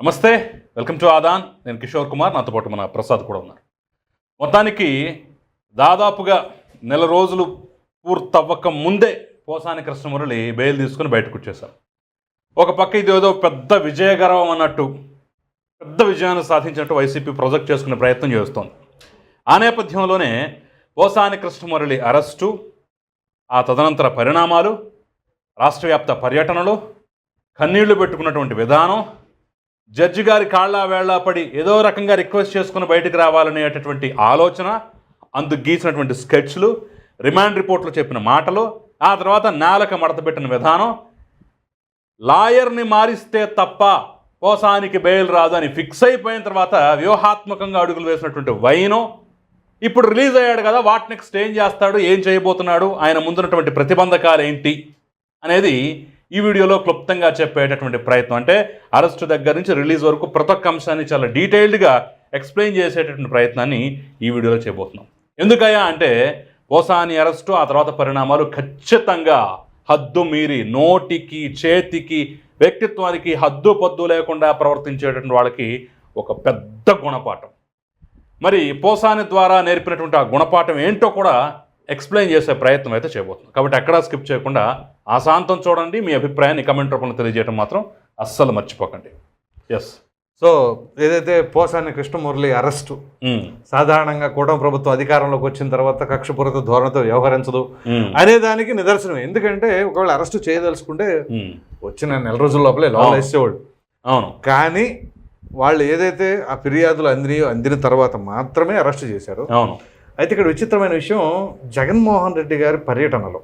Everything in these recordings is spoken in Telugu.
నమస్తే వెల్కమ్ టు ఆదాన్. నేను కిషోర్ కుమార్ నాతో పాటు మన ప్రసాద్ కూడా ఉన్నారు. మొత్తానికి దాదాపుగా నెల రోజులు పూర్తవ్వక ముందే పోసాని కృష్ణమురళి బెయిల్ తీసుకుని బయటకు వచ్చేశారు. ఒక పక్క ఇది ఏదో పెద్ద విజయగర్వం అన్నట్టు పెద్ద విజయాన్ని సాధించినట్టు వైసీపీ ప్రొజెక్ట్ చేసుకునే ప్రయత్నం చేస్తోంది. ఆ నేపథ్యంలోనే పోసాని కృష్ణమురళి అరెస్టు ఆ తదనంతర పరిణామాలు రాష్ట్ర వ్యాప్త పర్యటనలు కన్నీళ్ళు పెట్టుకున్నటువంటి విధానం జడ్జి గారి కాళ్ళ వేళ్ళ పడి ఏదో రకంగా రిక్వెస్ట్ చేసుకుని బయటకు రావాలనేటటువంటి ఆలోచన అందుకు గీసినటువంటి స్కెచ్లు రిమాండ్ రిపోర్ట్లో చెప్పిన మాటలు ఆ తర్వాత నేలకు మడతపెట్టిన విధానం లాయర్ని మారిస్తే తప్ప కోసానికి బెయిల్ రాదు అని ఫిక్స్ అయిపోయిన తర్వాత వ్యూహాత్మకంగా అడుగులు వేసినటువంటి వైనం ఇప్పుడు రిలీజ్ అయ్యాడు కదా వాట్ నెక్స్ట్ ఏం చేస్తాడు ఏం చేయబోతున్నాడు ఆయన ముందున్నటువంటి ప్రతిబంధకాలు ఏంటి అనేది ఈ వీడియోలో క్లుప్తంగా చెప్పేటటువంటి ప్రయత్నం అంటే అరెస్ట్ దగ్గర నుంచి రిలీజ్ వరకు ప్రతి ఒక్క అంశాన్ని చాలా డీటెయిల్డ్గా ఎక్స్ప్లెయిన్ చేసేటటువంటి ప్రయత్నాన్ని ఈ వీడియోలో చేయబోతున్నాం. ఎందుకయ్యా అంటే పోసాని అరెస్టు ఆ తర్వాత పరిణామాలు ఖచ్చితంగా హద్దు మీరి నోటికి చేతికి వ్యక్తిత్వానికి హద్దు పద్దు లేకుండా ప్రవర్తించేటటువంటి వాళ్ళకి ఒక పెద్ద గుణపాఠం. మరి పోసాని ద్వారా నేర్పినటువంటి ఆ గుణపాఠం ఏంటో కూడా ఎక్స్ప్లెయిన్ చేసే ప్రయత్నం అయితే చేయబోతున్నాం. కాబట్టి ఎక్కడా స్కిప్ చేయకుండా ఆశాంతం చూడండి మీ అభిప్రాయాన్ని కమెంట్ రూపంలో తెలియజేయడం మాత్రం అస్సలు మర్చిపోకండి. ఎస్ సో ఏదైతే పోసాని కృష్ణమురళి అరెస్టు సాధారణంగా కూటమి ప్రభుత్వం అధికారంలోకి వచ్చిన తర్వాత కక్షపూరిత ధోరణితో వ్యవహరించదు అనే దానికి నిదర్శనం. ఎందుకంటే ఒకవేళ అరెస్టు చేయదలుచుకుంటే వచ్చిన నెల రోజుల లోపలే లోపల అవును. వేసేవాడు. అవును. కానీ వాళ్ళు ఏదైతే ఆ ఫిర్యాదులు అందినాయో అందిన తర్వాత మాత్రమే అరెస్ట్ చేశారు. అవును. అయితే ఇక్కడ విచిత్రమైన విషయం జగన్మోహన్ రెడ్డి గారి పర్యటనలో.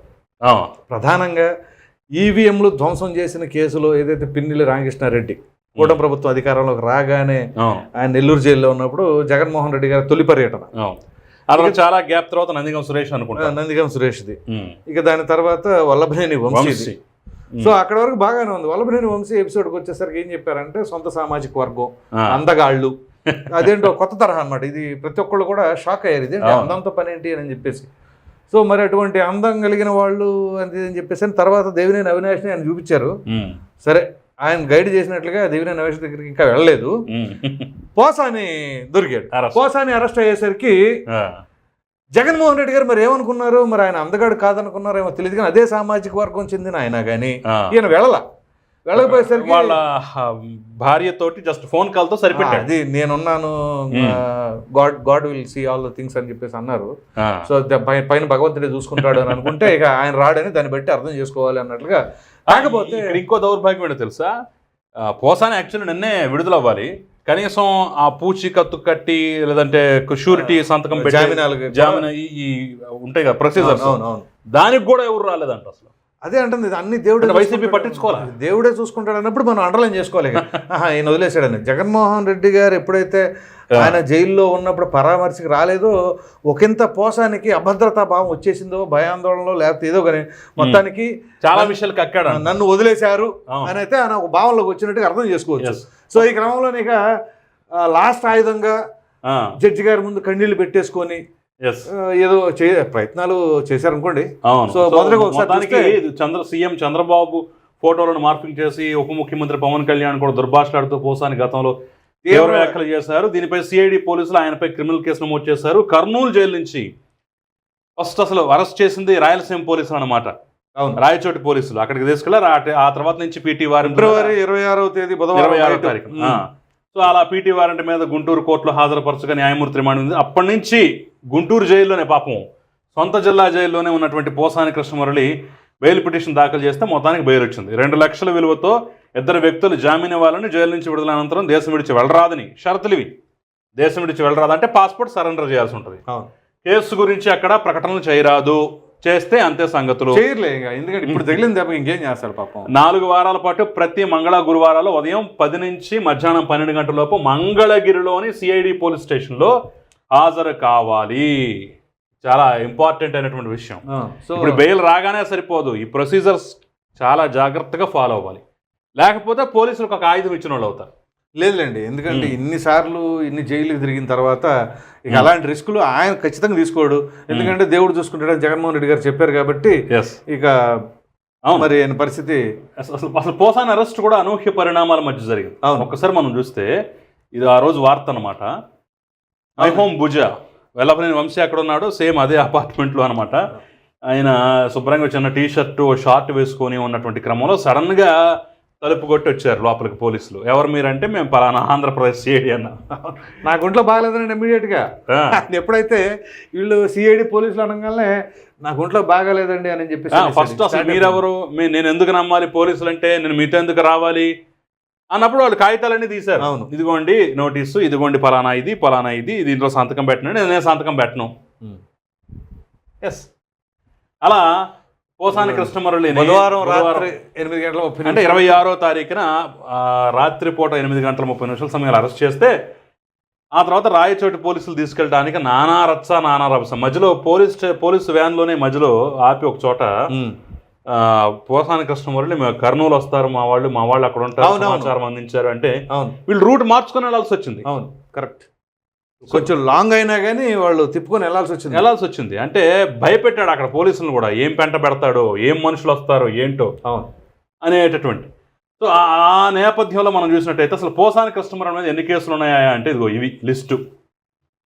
ప్రధానంగా ఈవీఎంలు ధ్వంసం చేసిన కేసులో ఏదైతే పిన్నిలి రామకృష్ణారెడ్డి కూటమి ప్రభుత్వం అధికారంలోకి రాగానే ఆయన నెల్లూరు జైల్లో ఉన్నప్పుడు జగన్మోహన్ రెడ్డి గారి తొలి పర్యటన. అలా చాలా గ్యాప్ తర్వాత నందిగం సురేష్ అనుకుంటా. నందిగం సురేష్ది. ఇక దాని తర్వాత వల్లభనేని వంశీ. సో అక్కడ వరకు బాగానే ఉంది. వల్లభనేని వంశీ ఎపిసోడ్కి వచ్చేసరికి ఏం చెప్పారంటే సొంత సామాజిక వర్గం. అందగాళ్ళు. అదేంటో కొత్త తరహా అన్నమాట. ఇది ప్రతి ఒక్కళ్ళు కూడా షాక్ అయ్యారు. ఇది. అందంతో పని ఏంటి అని చెప్పేసి. సో మరి అటువంటి అందం కలిగిన వాళ్ళు అని చెప్పేసి అని తర్వాత దేవినేని అవినాష్ని ఆయన చూపించారు. సరే ఆయన గైడ్ చేసినట్లుగా దేవినేని అవినాష్ దగ్గరికి ఇంకా వెళ్ళలేదు. పోసాని దొరికాడు. పోసాని అరెస్ట్ అయ్యేసరికి. జగన్మోహన్ రెడ్డి గారు మరి ఏమనుకున్నారు మరి ఆయన అందగాడు కాదనుకున్నారో ఏమో తెలియదు కానీ అదే సామాజిక వర్గం చెందిన ఆయన కానీ. ఈయన వెళ్ళల వెళ్ళకపోయేసరికి వాళ్ళ భార్యతోటి జస్ట్ ఫోన్ కాల్తో సరిపెట్టాడు. అది నేనున్నాను. God God will see all the things అని చెప్పేసి అన్నారు. సో పైన భగవంతుడే చూసుకుంటాడు అని అనుకుంటే ఇక ఆయన రాడని దాన్ని బట్టి అర్థం చేసుకోవాలి అన్నట్లుగా. కాకపోతే ఇంకో దౌర్భాగ్యం ఏంటో తెలుసా? పోసాని యాక్చువల్లీ నిన్నే విడుదల అవ్వాలి కనీసం ఆ పూచీకత్తు కట్టి లేదంటే షూరిటీ సంతకం పెట్టి జామీనాలు జామీన్ ఈ ఉంటాయి కదా ప్రొసీజర్స్ అవును. దానికి కూడా ఎవరు రాలేదంట అసలు. అదే అంటుంది అన్ని దేవుడే వైసీపీ. పట్టించుకోవాలా? దేవుడే చూసుకుంటాడు అన్నప్పుడు మనం అండర్లైన్ చేసుకోవాలి. ఆహా, ఈయన వదిలేశాడని జగన్మోహన్ రెడ్డి గారు ఎప్పుడైతే ఆయన జైల్లో ఉన్నప్పుడు పరామర్శకు రాలేదో ఒకంత పోసానికి అభద్రతా భావం వచ్చేసిందో భయాందోళనలో లేకపోతే ఏదో కానీ మొత్తానికి చాలా విషయాలు కక్కాడు. నన్ను వదిలేశారు. అని అయితే ఆయన ఒక భావంలోకి వచ్చినట్టుగా అర్థం చేసుకోవచ్చు. సో ఈ క్రమంలోనే ఇక లాస్ట్ ఆయుధంగా జడ్జి గారి ముందు కన్నీళ్ళు పెట్టేసుకొని ఏదో చే ప్రయత్నాలు చేశారనుకోండి. సో చంద్ర సీఎం చంద్రబాబు ఫోటోలను మార్పింగ్ చేసి ఉప ముఖ్యమంత్రి పవన్ కళ్యాణ్ కూడా దుర్భాషలాడుతూ పోసాని గతంలో తీవ్ర వ్యాఖ్యలు చేశారు. దీనిపై సిఐడి పోలీసులు ఆయనపై క్రిమినల్ కేసు నమోదు చేశారు. కర్నూలు జైలు నుంచి ఫస్ట్ అసలు అరెస్ట్ చేసింది రాయలసీమ పోలీసులు అన్నమాట. అవును. రాయచోటి పోలీసులు. అక్కడికి తీసుకెళ్ళారు. ఆ- తర్వాత నుంచి పీటీ వారెంట్ ఫిబ్రవరి ఇరవై ఆరవ తేదీ ఇరవై బుధవారం ఆరో నైట్. తారీఖు. సో అలా పీటీ వారెంట్ మీద గుంటూరు కోర్టులో హాజరుపరచగా న్యాయమూర్తి రిమాండ్ ఉంది. అప్పటి నుంచి గుంటూరు జైల్లోనే పాపం. సొంత జిల్లా జైల్లోనే ఉన్నటువంటి పోసాని కృష్ణమురళి బెయిల్ పిటిషన్ దాఖలు చేస్తే మొత్తానికి బెయిల్ వచ్చింది. రెండు లక్షల విలువతో ఇద్దరు వ్యక్తులు జామీన్ ఇవ్వాలని జైలు నుంచి విడుదల అనంతరం దేశం విడిచి వెళ్ళరాదని. షరతులు ఇవి దేశం విడిచి వెళ్ళరాదంటే పాస్పోర్ట్ సరెండర్ చేయాల్సి ఉంటుంది. కేసు గురించి అక్కడ ప్రకటనలు చేయరాదు. చేస్తే అంతే సంగతులు. చేయలే ఎందుకంటే ఇప్పుడు తగిలిన దెబ్బ ఇంకేం చేస్తాడు పాపం. నాలుగు వారాల పాటు ప్రతి మంగళ గురువారాలు ఉదయం పది నుంచి మధ్యాహ్నం పన్నెండు గంటల లోపు మంగళగిరిలోని సిఐడి పోలీస్ స్టేషన్లో హాజరు కావాలి. చాలా ఇంపార్టెంట్ అయినటువంటి విషయం. సో ఇప్పుడు బెయిల్ రాగానే సరిపోదు. ఈ ప్రొసీజర్స్ చాలా జాగ్రత్తగా ఫాలో అవ్వాలి. లేకపోతే పోలీసులకు ఒక ఆయుధం ఇచ్చిన వాళ్ళు అవుతారు. లేదులేండి ఎందుకంటే ఉమ్. ఇన్ని సార్లు ఇన్ని జైలుకి తిరిగిన తర్వాత ఇక. అలాంటి రిస్కులు ఆయన ఖచ్చితంగా తీసుకోడు ఎందుకంటే దేవుడు చూసుకుంటాడని జగన్మోహన్ రెడ్డి గారు చెప్పారు కాబట్టి ఎస్ ఇక. మరి ఆయన పరిస్థితి అసలు అసలు పోసాని అరెస్ట్ కూడా అనూహ్య పరిణామాల మధ్య జరిగింది అవును. ఒక్కసారి మనం చూస్తే ఇది ఆ రోజు వార్త అనమాట మై అవును. హోమ్ భుజ వెల్లపనేని వంశీ అక్కడ ఉన్నాడు సేమ్ అదే అపార్ట్మెంట్లో అనమాట ఆయన శుభ్రంగా చిన్న టీ షర్ట్ షార్ట్ వేసుకొని ఉన్నటువంటి క్రమంలో సడన్గా తలుపు కొట్టి వచ్చారు లోపలికి పోలీసులు. ఎవరు మీరంటే మేము పలానా ఆంధ్రప్రదేశ్ సిఐడి అన్న. నాకు ఒంట్లో బాగాలేదండి ఇమీడియట్గా ఆయన ఎప్పుడైతే వీళ్ళు సిఐడి పోలీసులు అనగానే నాకు ఒంట్లో బాగాలేదండి అని చెప్పేసి ఫస్ట్ అసలు మీరెవరు? మీ నేను ఎందుకు నమ్మాలి పోలీసులు అంటే నేను మీతో ఎందుకు రావాలి? అన్నప్పుడు వాళ్ళు కాగితాలన్నీ తీశారు. అవును. ఇదిగోండి నోటీసు ఇదిగోండి పలానా ఇది పలానా ఇది దీంట్లో సంతకం పెట్టినండి నేను సంతకం పెట్టను. ఎస్ అలా పోసాని కృష్ణమురళి బుధవారం రాత్రి ఎనిమిది గంటల ముప్పై అంటే. ఇరవై ఆరో తారీఖున రాత్రి పూట ఎనిమిది గంటల ముప్పై నిమిషాల సమయంలో అరెస్ట్ చేస్తే ఆ తర్వాత రాయచోటి పోలీసులు తీసుకెళ్ళడానికి నానా రచ్చ నానా రభస. మధ్యలో పోలీస్ పోలీసు వ్యాన్లోనే మధ్యలో ఆపి ఒక చోట పోసాని కృష్ణమురళి మేము కర్నూలు వస్తారు మా వాళ్ళు మా వాళ్ళు అక్కడ ఉంటారు. సమాచారం అందించారు అంటే వీళ్ళు రూట్ మార్చుకొని వెళ్ళాల్సి వచ్చింది. అవును కరెక్ట్. కొంచెం లాంగ్ అయినా కానీ వాళ్ళు తిప్పుకొని వెళ్ళాల్సి వచ్చింది. వెళ్ళాల్సి వచ్చింది. అంటే భయపెట్టాడు అక్కడ పోలీసులను కూడా. ఏం పెంట పెడతాడో ఏం మనుషులు వస్తారో ఏంటో అవును. అనేటటువంటి. సో ఆ నేపథ్యంలో మనం చూసినట్టయితే అసలు పోసాని కస్టమర్ మీద ఎన్ని కేసులు ఉన్నాయా అంటే ఇదిగో ఇవి లిస్టు.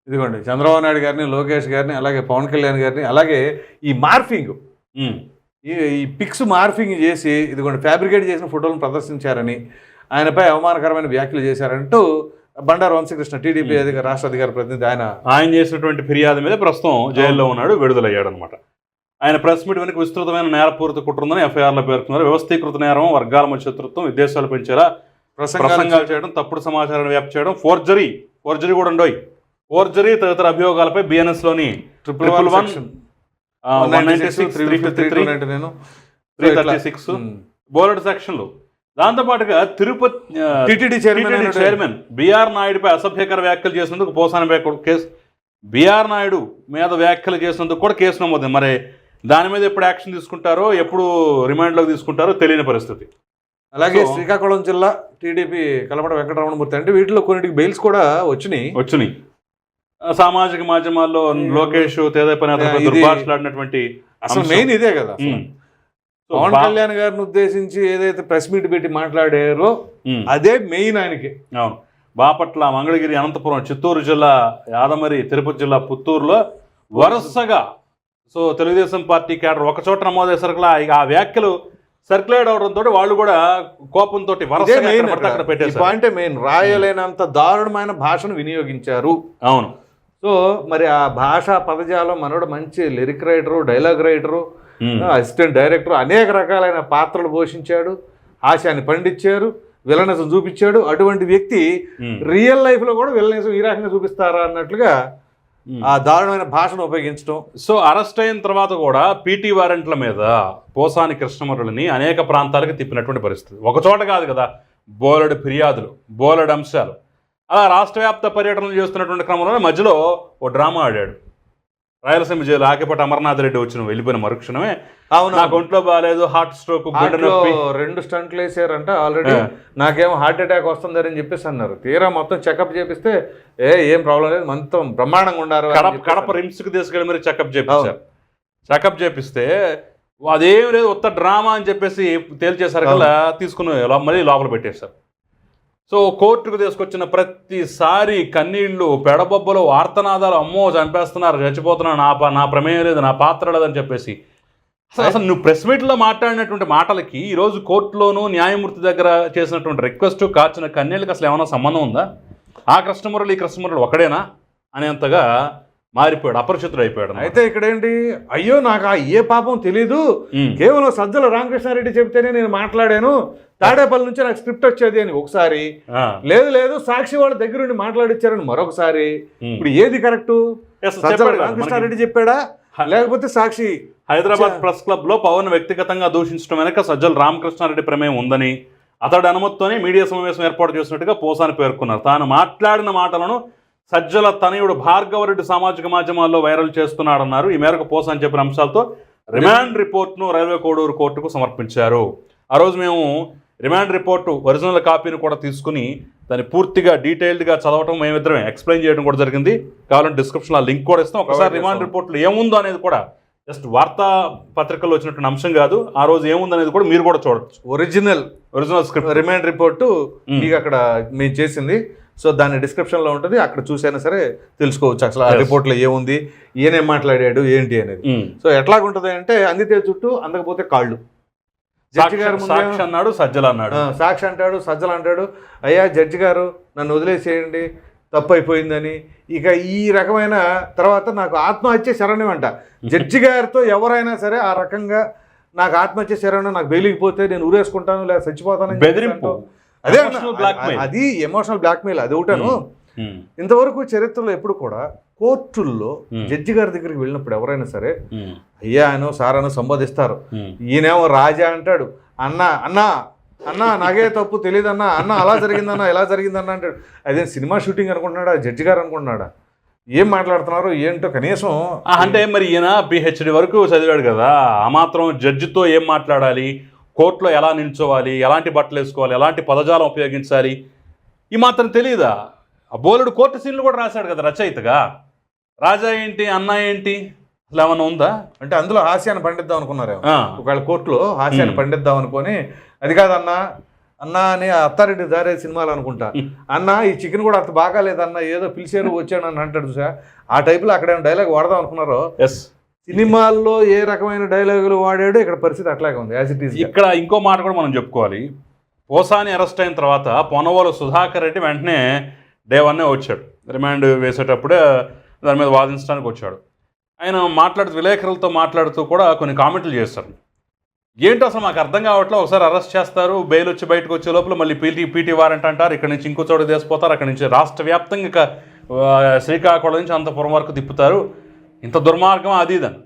ఇదిగోండి చంద్రబాబు నాయుడు గారిని లోకేష్ గారిని అలాగే పవన్ కళ్యాణ్ గారిని అలాగే ఈ మార్ఫింగ్. ఈ పిక్స్ మార్ఫింగ్ చేసి ఇదిగోండి ఫ్యాబ్రికేట్ చేసిన ఫోటోలను ప్రదర్శించారని ఆయనపై అవమానకరమైన వ్యాఖ్యలు చేశారంటూ బండారు వంశకృష్ణ టీడీపీ అధికార రాష్ట్ర అధికార ప్రతినిధి ఆయన ఆయన చేసినటువంటి ఫిర్యాదు మీద ప్రస్తుతం జైల్లో ఉన్నాడు విడుదలయ్యాడు అనమాట ఆయన ప్రెస్ మీట్ వెనుక విస్తృతమైన నేరపూరిత కుట్ర ఉందని ఎఫ్ఐఆర్లో పేర్కొన్నారు. వ్యవస్థీకృత నేరం వర్గాల మధ్య శత్రుత్వం విదేశాలు పెంచేలా ప్రసంగాలు చేయడం. తప్పుడు సమాచారాన్ని వ్యాప్తి చేయడం ఫోర్జరీ ఫోర్జరీ కూడా ఉండోయ్. ఫోర్జరీ తదితర అభియోగాలపై బిఎన్ఎస్లోని triple one one ninety six three three three thirty six board సెక్షన్లు దాంతోపాటుగా Tirupati TTD chairman chairman BR నాయుడుపై అసభ్యకర వ్యాఖ్యలు చేసినందుకు పోసానిపై కూడా కేసు. బిఆర్ నాయుడు మీద వ్యాఖ్యలు చేసినందుకు కూడా కేసు నమోదు మరి దాని మీద ఎప్పుడు యాక్షన్ తీసుకుంటారో ఎప్పుడు రిమాండ్లోకి తీసుకుంటారో తెలియని పరిస్థితి. అలాగే శ్రీకాకుళం జిల్లా టీడీపీ కలపడ వెంకటరమణమూర్తి అంటే వీటిలో కొన్నిటికి బెయిల్స్ కూడా వచ్చినాయి. వచ్చినాయి. సామాజిక మాధ్యమాల్లో లోకేష్ తేదైపై ఇది- దుర్భాషలాడినటువంటి అసలు. మెయిన్ ఇదే కదా పవన్ కళ్యాణ్ గారిని ఉద్దేశించి ఏదైతే ప్రెస్ మీట్ పెట్టి మాట్లాడారో. అదే మెయిన్ ఆయనకి. అవును. బాపట్ల మంగళగిరి అనంతపురం చిత్తూరు జిల్లా యాదమరి తిరుపతి జిల్లా పుత్తూరులో వరుసగా సో తెలుగుదేశం పార్టీ క్యాడర్ ఒక చోట నమోదయ్యేసరికి ఇక ఆ వ్యాఖ్యలు సర్క్యులేట్ అవడంతో వాళ్ళు కూడా కోపంతో పాయింటే మెయిన్ రాయలేనంత దారుణమైన భాషను వినియోగించారు. అవును. సో మరి ఆ భాషా పదజాలం మనోడు మంచి lyric writer dialogue writer. Assistant director అనేక రకాలైన పాత్రలు పోషించాడు హాస్యాన్ని పండించారు విలనిజం చూపించాడు. అటువంటి వ్యక్తి. రియల్ లైఫ్లో కూడా విలనిజం ఈ రకంగా చూపిస్తారా అన్నట్లుగా. ఆ దారుణమైన భాషను ఉపయోగించడం. సో అరెస్ట్ అయిన తర్వాత కూడా పీటీ వారెంట్ల మీద పోసాని కృష్ణమురళిని అనేక ప్రాంతాలకు తిప్పినటువంటి పరిస్థితి. ఒక చోట కాదు కదా బోలెడు ఫిర్యాదులు బోలెడు అంశాలు. అలా రాష్ట్ర వ్యాప్త పర్యటనలు చేస్తున్నటువంటి క్రమంలో మధ్యలో ఓ డ్రామా ఆడాడు. రాయలసీమ జైలు ఆకిపట్టి అమర్నాథ్ రెడ్డి వచ్చిన వెళ్ళిపోయిన మరుక్షణమే అవును నాకు ఒంట్లో బాగాలేదు హార్ట్ స్ట్రోక్ రెండు స్టంట్లు వేసారంట ఆల్రెడీ. నాకేమో హార్ట్ అటాక్ వస్తుందని చెప్పేసి అన్నారు. తీరా మొత్తం చెకప్ చేపిస్తే ఏ ఏం ప్రాబ్లం లేదు మొత్తం బ్రహ్మాండంగా ఉండారు కడప రిమ్స్కి తీసుకెళ్ళి మరి చెకప్ చేపించారు చెకప్ చేపిస్తే అదేం లేదు ఉత్త డ్రామా అని చెప్పేసి తేల్చేశారు కల్లా తీసుకుని మళ్ళీ లోపల పెట్టేశారు. సో కోర్టుకు తీసుకొచ్చిన ప్రతిసారి కన్నీళ్ళు పెడబొబ్బలు ఆర్తనాదాలు అమ్మో చంపేస్తున్నారు. చచ్చిపోతున్నాను. నా నా ప్రమేయం లేదు నా పాత్ర లేదని చెప్పేసి. అసలు అసలు నువ్వు ప్రెస్ మీట్లో మాట్లాడినటువంటి మాటలకి ఈరోజు కోర్టులోనూ న్యాయమూర్తి దగ్గర చేసినటువంటి రిక్వెస్ట్ కాచిన కన్నీళ్ళకి అసలు ఏమైనా సంబంధం ఉందా? ఆ కస్టమర్లు ఈ కస్టమర్లు ఒకడేనా? అనేంతగా మారిపోయాడు అపరిచితుడు అయిపోయాడు. అయితే ఇక్కడ ఏంటి అయ్యో నాకు ఆ ఏ పాపం తెలీదు. కేవలం సజ్జల రామకృష్ణారెడ్డి చెప్తేనే నేను మాట్లాడాను. తాడేపల్లి నుంచి నాకు స్క్రిప్ట్ వచ్చేది అని ఒకసారి. లేదు లేదు సాక్షి వాళ్ళ దగ్గరుండి మాట్లాడిచ్చారని మరొకసారి. ఇప్పుడు ఏది కరెక్ట్? సజ్జల రామకృష్ణారెడ్డి చెప్పాడా? లేకపోతే సాక్షి. హైదరాబాద్ ప్రెస్ క్లబ్లో పవన్ వ్యక్తిగతంగా దూషించడం వెనక సజ్జల రామకృష్ణారెడ్డి ప్రమేయం ఉందని అతడి అనుమతితోనే మీడియా సమావేశం ఏర్పాటు చేసినట్టుగా పోసాని పేర్కొన్నారు. తాను మాట్లాడిన మాటలను సజ్జల తనయుడు భార్గవరెడ్డి సామాజిక మాధ్యమాల్లో వైరల్ చేస్తున్నాడన్నారు. ఈ మేరకు పోసాని చెప్పిన అంశాలతో రిమాండ్ రిపోర్ట్ను రైల్వే కోడూరు కోర్టుకు సమర్పించారు. ఆ రోజు మేము రిమాండ్ రిపోర్టు ఒరిజినల్ కాపీని కూడా తీసుకుని దాన్ని పూర్తిగా డీటెయిల్డ్గా చదవటం మేమిద్దరమే ఎక్స్ప్లెయిన్ చేయడం కూడా జరిగింది. కావాలంటే డిస్క్రిప్షన్లో లింక్ కూడా ఇస్తాం. ఒకసారి రిమాండ్. రిపోర్ట్లో ఏముందో అనేది కూడా జస్ట్ వార్తా పత్రికల్లో వచ్చినటువంటి అంశం కాదు. ఆ రోజు ఏముందనేది కూడా మీరు కూడా చూడొచ్చు. Original original script. Remind report మీకు అక్కడ మేము చేసింది. సో దాని డిస్క్రిప్షన్లో ఉంటుంది అక్కడ చూసైనా సరే తెలుసుకోవచ్చు. అసలు ఆ. రిపోర్ట్లో ఏముంది ఈయనేం మాట్లాడాడు ఏంటి అనేది. సో ఎట్లాగుంటుంది అంటే అందితే చుట్టూ అందకపోతే కాళ్ళు. జడ్జి గారు సాక్షి అన్నాడు సజ్జల అన్నాడు. సాక్షి అంటాడు సజ్జలు అంటాడు. అయ్యా జడ్జి గారు నన్ను వదిలేసేయండి తప్పు అయిపోయిందని ఇక ఈ రకమైన తర్వాత నాకు ఆత్మహత్య శరణ్యం అంట. జడ్జి గారితో ఎవరైనా సరే ఆ రకంగా నాకు ఆత్మహత్య శరణ్యం నాకు బెయిలిగిపోతే నేను ఊరేసుకుంటాను లేదా చచ్చిపోతాను బెదిరింపు. అదే. అది ఎమోషనల్ బ్లాక్మెయిల్ అది ఒకటాను. ఉమ్, ఇంతవరకు చరిత్రలో ఎప్పుడు కూడా కోర్టుల్లో Hmm. జడ్జి గారి దగ్గరికి వెళ్ళినప్పుడు ఎవరైనా సరే అయ్యా అనో సారానో సంబోధిస్తారు. ఉమ్. ఈయనేమో రాజా అంటాడు అన్న అన్న అన్న నాకే తప్పు తెలియదన్నా అన్న అలా జరిగిందన్న ఎలా జరిగిందన్న అంటాడు. అదే సినిమా షూటింగ్ అనుకుంటున్నాడా జడ్జి గారు అనుకుంటున్నాడా? ఏం మాట్లాడుతున్నారు ఏంటో కనీసం ఆ, అంటే మరి ఈయన పిహెచ్డి వరకు చదివాడు కదా ఆ మాత్రం జడ్జితో ఏం మాట్లాడాలి? కోర్టులో ఎలా నిల్చోవాలి ఎలాంటి బట్టలు వేసుకోవాలి ఎలాంటి పదజాలం ఉపయోగించాలి? ఈ మాత్రం తెలియదా ఆ బోలుడు కోర్టు సీన్లు కూడా రాశాడు కదా రచయితగా. రాజా ఏంటి అన్న ఏంటి? అసలు ఏమన్నా ఉందా? అంటే అందులో హాస్యాన్ని పండిద్దాం అనుకున్నారేమో ఆ, ఒకవేళ కోర్టులో హాస్యాన్ని. పండిద్దాం అనుకొని అది కాదన్నా అన్న అని అత్తారెడ్డి దారే సినిమాలు అనుకుంటా. అన్న ఈ చికెన్ కూడా అంత బాగాలేదన్న ఏదో పిలిచారు వచ్చాను అని అంటాడు చూసా. ఆ టైపులో అక్కడ డైలాగ్ వాడదాం అనుకున్నారో? ఎస్ సినిమాల్లో ఏ రకమైన డైలాగులు వాడాడో ఇక్కడ పరిస్థితి అట్లాగే ఉంది యాజ్ ఇట్ ఈస్ ఇక్కడ ఇంకో మాట కూడా మనం చెప్పుకోవాలి. పోసాని అరెస్ట్ అయిన తర్వాత పొనవోలు సుధాకర్ రెడ్డి వెంటనే డే వన్నే వచ్చాడు. రిమాండ్ వేసేటప్పుడే దాని మీద వాదించడానికి వచ్చాడు. ఆయన మాట్లాడుతూ విలేకరులతో మాట్లాడుతూ కూడా కొన్ని కామెంట్లు చేస్తారు. ఏంటో అసలు మాకు అర్థం కావట్లేదు ఒకసారి అరెస్ట్ చేస్తారు బెయిల్ వచ్చి బయటకు వచ్చే లోపల మళ్ళీ పీటీ పీటీ వారెంట్ అంటారు ఇక్కడ నుంచి ఇంకో చోట తీసిపోతారు అక్కడ నుంచి రాష్ట్ర వ్యాప్తంగా శ్రీకాకుళం నుంచి అంతపురం వరకు తిప్పుతారు. ఇంత దుర్మార్గం అది ఇదని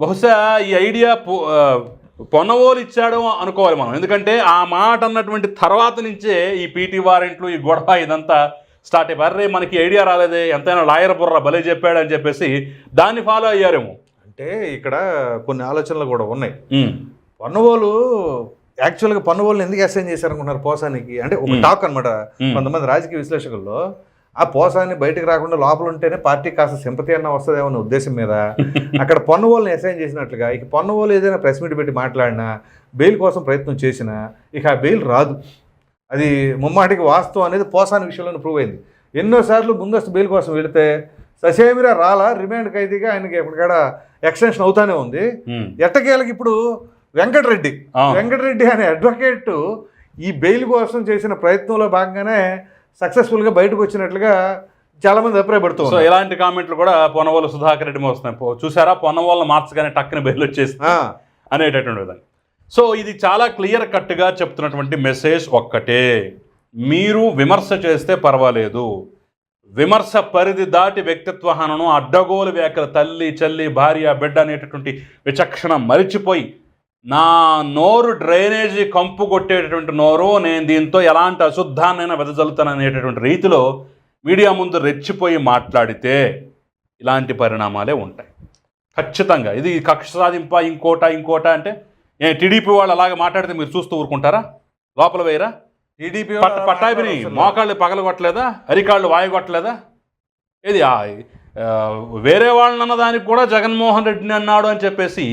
బహుశా ఈ ఐడియా పొన్నవోలు ఇచ్చాడు అనుకోవాలి మనం. ఎందుకంటే ఆ మాట అన్నటువంటి తర్వాత నుంచే ఈ పీటీ వారెంట్లు ఈ గొడవ ఇదంతా స్టార్ట్ అయిపోయి అర్రే మనకి ఐడియా రాలేదే ఎంతైనా లాయర్ బుర్ర భలే చెప్పాడు అని చెప్పేసి దాన్ని ఫాలో అయ్యారేమో. అంటే ఇక్కడ కొన్ని ఆలోచనలు కూడా ఉన్నాయి. పన్నువోలు యాక్చువల్గా పన్నువోలు ఎందుకు అసైన్ చేశారనుకుంటున్నారు పోసానికి? అంటే ఒక. టాక్ అన్నమాట. Hmm. కొంతమంది రాజకీయ విశ్లేషకుల్లో ఆ పోసాన్ని బయటకు రాకుండా లోపల ఉంటేనే పార్టీ కాస్త సింపతి అన్న వస్తుందేమో అనే ఉద్దేశం మీద అక్కడ పన్నువోలుని అసైన్ చేసినట్లుగా ఇక పన్నువోలు ఏదైనా ప్రెస్ మీట్ పెట్టి మాట్లాడినా బెయిల్ కోసం ప్రయత్నం చేసినా ఇక ఆ బెయిల్ రాదు. అది ముమ్మాటికి వాస్తవం అనేది పోసాని విషయంలో ప్రూవ్ అయింది. ఎన్నోసార్లు ముందస్తు బెయిల్ కోసం వెళితే ససేమిరా రాలా రిమాండ్ ఖైదీగా ఆయనకి ఎప్పటికాడ ఎక్స్టెన్షన్ అవుతానే ఉంది. ఉమ్, ఎట్టకేలకి ఇప్పుడు వెంకటరెడ్డి. వెంకటరెడ్డి అనే అడ్వకేట్ ఈ బెయిల్ కోసం చేసిన ప్రయత్నంలో భాగంగానే సక్సెస్ఫుల్గా బయటకు వచ్చినట్లుగా చాలా మంది అభిప్రాయపడుతూ సో. ఇలాంటి కామెంట్లు కూడా పొనవోలు సుధాకర్ రెడ్డి వస్తున్నాయి. పో- చూసారా? పొనవోళ్ళని మార్చగానే టక్కున బెయిల్ వచ్చేసి అనేటటువంటి విధంగా. సో ఇది చాలా క్లియర్ కట్గా చెప్తున్నటువంటి మెసేజ్ ఒక్కటే. మీరు విమర్శ చేస్తే పర్వాలేదు. విమర్శ పరిధి దాటి వ్యక్తిత్వ హననం అడ్డగోలు వ్యాఖ్యలు తల్లి చెల్లి భార్య బిడ్డ అనేటటువంటి విచక్షణ మరిచిపోయి నా నోరు డ్రైనేజీ కంపు కొట్టేటటువంటి నోరు నేను దీంతో ఎలాంటి అశుద్ధాన్నైనా వెదజల్లుతాను అనేటటువంటి రీతిలో మీడియా ముందు రెచ్చిపోయి మాట్లాడితే ఇలాంటి పరిణామాలే ఉంటాయి. ఖచ్చితంగా. ఇది కక్ష సాధింప ఇంకోట ఇంకోట అంటే ఏ టీడీపీ వాళ్ళు అలాగే మాట్లాడితే మీరు చూస్తూ ఊరుకుంటారా? లోపల వేయరా? టీడీపీ పట్ట పట్టాభిని మోకాళ్ళు పగలగొట్టలేదా? అరికాళ్ళు వాయగొట్టలేదా? ఏది ఆ, ఆ, వేరే వాళ్ళని అన్న దానికి కూడా జగన్మోహన్ రెడ్డిని అన్నాడు అని చెప్పేసి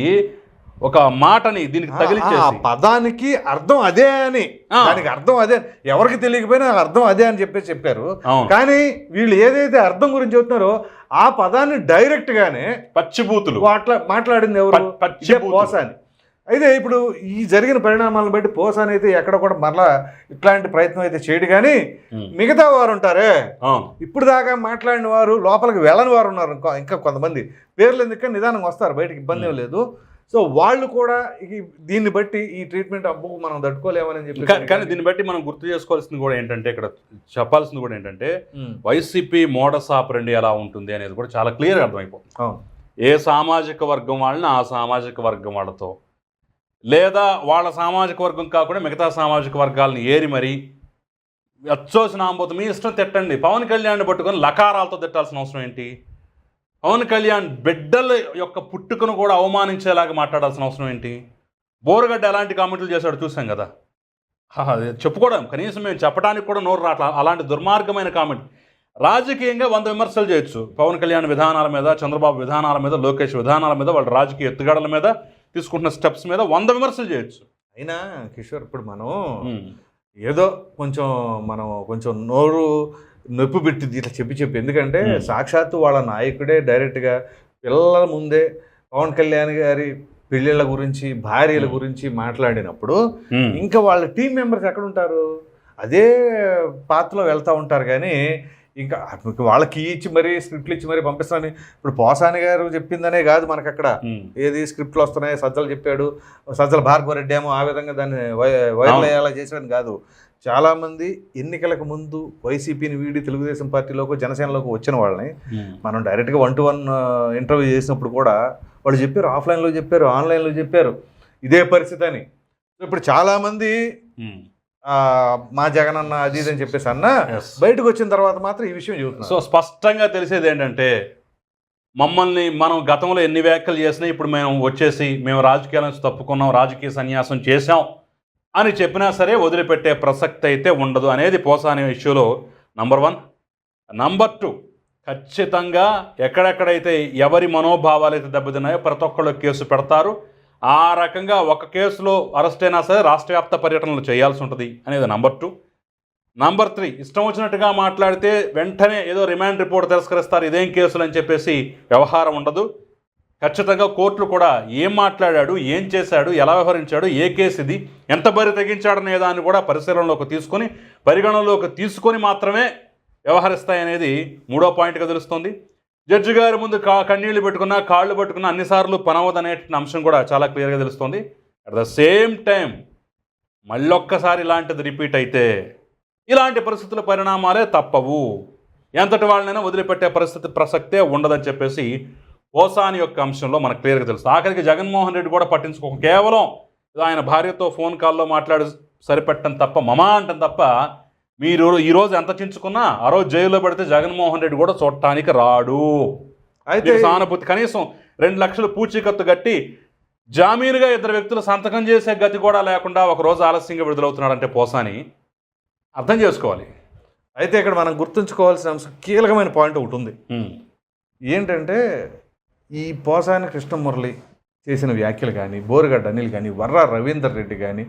ఒక మాటని దీనికి ఆ తగిలిచ్చేసి. పదానికి అర్థం అదే అని. దానికి అర్థం అదే. ఎవరికి తెలియకపోయినా అర్థం అదే అని చెప్పేసి చెప్పారు. కానీ వీళ్ళు ఏదైతే అర్థం గురించి చెప్తున్నారో ఆ పదాన్ని డైరెక్ట్ గానే పచ్చిబూతులు. మాట్లా మాట్లాడింది ఎవరు. పోసాని. అయితే ఇప్పుడు ఈ జరిగిన పరిణామాలను బట్టి పోసాని అయితే ఎక్కడ కూడా మరలా ఇట్లాంటి ప్రయత్నం అయితే చేయడు కానీ మిగతా వారు ఉంటారే. ఇప్పుడు దాకా మాట్లాడిన వారు లోపలికి వెళ్ళని వారు ఉన్నారు ఇంకా ఇంకా కొంతమంది. పేర్లు ఎందుకు నిదానంగా వస్తారు బయటకు ఇబ్బంది లేదు. సో వాళ్ళు కూడా దీన్ని బట్టి ఈ ట్రీట్మెంట్ అబ్బు మనం తట్టుకోలేమని చెప్పి కానీ దీన్ని బట్టి మనం గుర్తు చేసుకోవాల్సింది కూడా ఏంటంటే ఇక్కడ చెప్పాల్సింది కూడా ఏంటంటే వైసీపీ మోడస్ ఆపరండి ఎలా ఉంటుంది అనేది కూడా చాలా క్లియర్గా అర్థమైపోతుంది. ఏ సామాజిక వర్గం వాళ్ళని ఆ సామాజిక వర్గం వాళ్ళతో లేదా వాళ్ళ సామాజిక వర్గం కాకుండా మిగతా సామాజిక వర్గాలను ఏరి మరి అచ్చోసిన ఆంబోతు మీ ఇష్టం తిట్టండి. పవన్ కళ్యాణ్ పట్టుకొని లకారాలతో తిట్టాల్సిన అవసరం ఏంటి? పవన్ కళ్యాణ్ బిడ్డల యొక్క పుట్టుకను కూడా అవమానించేలాగా మాట్లాడాల్సిన అవసరం ఏంటి? బోరగడ్డ ఎలాంటి కామెంట్లు చేశాడో చూసాం కదా. చెప్పుకోవడం కనీసం మేము చెప్పడానికి కూడా నోరు రాట్లా అలాంటి దుర్మార్గమైన కామెంట్. రాజకీయంగా వంద విమర్శలు చేయొచ్చు. పవన్ కళ్యాణ్ విధానాల మీద చంద్రబాబు విధానాల మీద లోకేష్ విధానాల మీద వాళ్ళ రాజకీయ ఎత్తుగడల మీద తీసుకుంటున్న స్టెప్స్ మీద వంద విమర్శలు చేయొచ్చు. అయినా కిషోర్ ఇప్పుడు మనం ఏదో కొంచెం మనం కొంచెం నోరు నొప్పి పెట్టింది ఇట్లా చెప్పి చెప్పి. ఎందుకంటే. సాక్షాత్తు వాళ్ళ నాయకుడే డైరెక్ట్గా పిల్లల ముందే పవన్ కళ్యాణ్ గారి పెళ్ళిళ్ళ గురించి భార్యల. గురించి మాట్లాడినప్పుడు ఇంకా వాళ్ళ టీం మెంబర్స్ ఎక్కడ ఉంటారు? అదే పాత్రలో వెళ్తూ ఉంటారు కానీ ఇంకా వాళ్ళకి ఇచ్చి మరీ స్క్రిప్ట్లు ఇచ్చి మరీ పంపిస్తానని ఇప్పుడు పోసాని గారు చెప్పిందనే కాదు మనకు అక్కడ ఏది స్క్రిప్ట్లు వస్తున్నాయి సజ్జలు చెప్పాడు. సజ్జల భార్గవరెడ్డి ఏమో ఆ విధంగా దాన్ని వై- వైరల్. అయ్యేలా చేశాడని కాదు. చాలామంది ఎన్నికలకు ముందు వైసీపీని వీడి తెలుగుదేశం పార్టీలోకి జనసేనలోకి వచ్చిన వాళ్ళని ఉమ్, మనం డైరెక్ట్గా వన్ టు వన్ ఇంటర్వ్యూ చేసినప్పుడు కూడా వాళ్ళు చెప్పారు ఆఫ్లైన్లో చెప్పారు ఆన్లైన్లో చెప్పారు. ఇదే పరిస్థితి అని. ఇప్పుడు చాలామంది. ఆ, మా జగన్ అన్న అది ఇది అని చెప్పేసి అన్న. బయటకు వచ్చిన తర్వాత మాత్రం ఈ విషయం చెబుతున్నారు. సో స్పష్టంగా తెలిసేది ఏంటంటే మమ్మల్ని మనం గతంలో ఎన్ని వ్యాఖ్యలు చేసినా ఇప్పుడు మేము వచ్చేసి మేము రాజకీయాల నుంచి తప్పుకున్నాం రాజకీయ సన్యాసం చేశాం. అని చెప్పినా సరే వదిలిపెట్టే ప్రసక్తి అయితే ఉండదు అనేది పోసాని ఇష్యూలో నంబర్ వన్. నంబర్ టూ ఖచ్చితంగా ఎక్కడెక్కడైతే ఎవరి మనోభావాలు అయితే దెబ్బతిన్నాయో ప్రతి ఒక్కళ్ళు కేసు పెడతారు. ఆ రకంగా ఒక కేసులో అరెస్ట్ అయినా సరే రాష్ట్ర వ్యాప్త పర్యటనలు చేయాల్సి ఉంటుంది అనేది నంబర్ టూ. నంబర్ త్రీ ఇష్టం వచ్చినట్టుగా మాట్లాడితే వెంటనే ఏదో రిమాండ్ రిపోర్ట్ తిరస్కరిస్తారు ఇదేం కేసులు అని చెప్పేసి వ్యవహారం ఉండదు. ఖచ్చితంగా కోర్టులు కూడా ఏం మాట్లాడాడు ఏం చేశాడు ఎలా వ్యవహరించాడు ఏ కేసు ఇది ఎంత బరి తెగించాడనే దాన్ని కూడా పరిశీలనలోకి తీసుకొని పరిగణనలోకి తీసుకొని మాత్రమే వ్యవహరిస్తాయనేది మూడో పాయింట్గా తెలుస్తుంది. జడ్జి గారి ముందు కా కన్నీళ్ళు పెట్టుకున్న కాళ్ళు పట్టుకున్న అన్నిసార్లు పనవదనే అంశం కూడా చాలా క్లియర్గా తెలుస్తుంది. అట్ ద సేమ్ టైం మళ్ళొక్కసారి ఇలాంటిది రిపీట్ అయితే ఇలాంటి పరిస్థితుల పరిణామాలే తప్పవు. ఎంతటి వాళ్ళనైనా వదిలిపెట్టే పరిస్థితి ప్రసక్తే ఉండదని చెప్పేసి ఓసాని యొక్క అంశంలో మనకు క్లియర్గా తెలుసు ఆఖరికి జగన్మోహన్ రెడ్డి కూడా పట్టించుకోక కేవలం ఆయన భార్యతో ఫోన్ కాల్లో మాట్లాడి సరిపెట్టడం తప్ప మమా అంటం తప్ప మీరు ఈరోజు ఎంత చించుకున్నా ఆ రోజు జైల్లో పెడితే జగన్మోహన్ రెడ్డి కూడా చూడటానికి రాడు. అయితే సానుభూతి కనీసం రెండు లక్షలు పూచీకత్తు కట్టి జామీనుగా ఇద్దరు వ్యక్తులు సంతకం చేసే గతి కూడా లేకుండా ఒక రోజు ఆలస్యంగా విడుదలవుతున్నాడంటే పోసాని. అర్థం చేసుకోవాలి. అయితే ఇక్కడ మనం గుర్తుంచుకోవాల్సిన అంశం కీలకమైన పాయింట్ ఒకటి ఉంది. ఏంటంటే ఈ పోసాని కృష్ణమురళి చేసిన వ్యాఖ్యలు కానీ బోరుగడ్డ అనిల్ కానీ వర్రా రవీందర్ రెడ్డి కానీ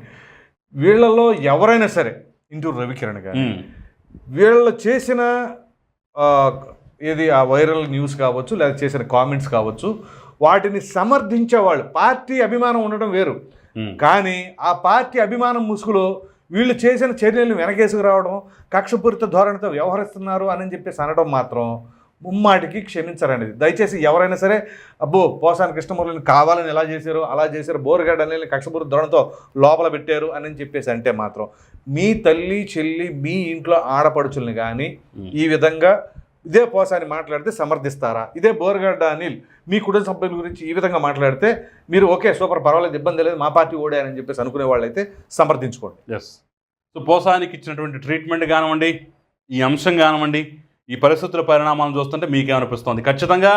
వీళ్ళలో ఎవరైనా సరే ఇంటూ రవికిరణ్ కానీ వీళ్ళు చేసిన ఏది ఆ వైరల్ న్యూస్ కావచ్చు లేదా చేసిన కామెంట్స్ కావచ్చు వాటిని సమర్థించే వాళ్ళు పార్టీ అభిమానం ఉండడం వేరు. కానీ ఆ పార్టీ అభిమానం ముసుగులో వీళ్ళు చేసిన చర్యలను వెనకేసుకురావడం కక్షపూరిత ధోరణితో వ్యవహరిస్తున్నారు అని చెప్పేసి అనడం మాత్రం ముమ్మాటికి క్షమించరండి. దయచేసి ఎవరైనా సరే అబ్బో పోసాని కృష్ణమురళిని కావాలని ఎలా చేశారు అలా చేశారు బోరుగడ్డ అనేది కక్షపూరిత ధోరణితో లోపల పెట్టారు అని చెప్పేసి అంటే మాత్రం మీ తల్లి చెల్లి మీ ఇంట్లో ఆడపడుచుల్ని కానీ ఈ విధంగా ఇదే పోసాని మాట్లాడితే సమర్థిస్తారా? ఇదే బోరగడ్డ అనిల్ మీ కుటుంబ సభ్యుల గురించి ఈ విధంగా మాట్లాడితే మీరు ఓకే సూపర్ పర్వాలేదు ఇబ్బంది లేదు మా పార్టీ ఓడారని చెప్పేసి అనుకునే వాళ్ళైతే సమర్థించుకోండి. ఎస్ సో పోసానికి ఇచ్చినటువంటి ట్రీట్మెంట్ కానివ్వండి ఈ అంశం కానివ్వండి ఈ పరిస్థితుల పరిణామాలను చూస్తుంటే మీకేమనిపిస్తోంది? ఖచ్చితంగా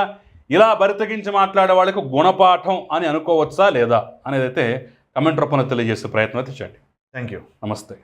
ఇలా బరితెగించి మాట్లాడే వాళ్ళకి గుణపాఠం అని అనుకోవచ్చా లేదా? అనేది అయితే కమెంట్ రూపంలో తెలియజేసే ప్రయత్నం అయితే చేయండి. థ్యాంక్ యూ నమస్తే.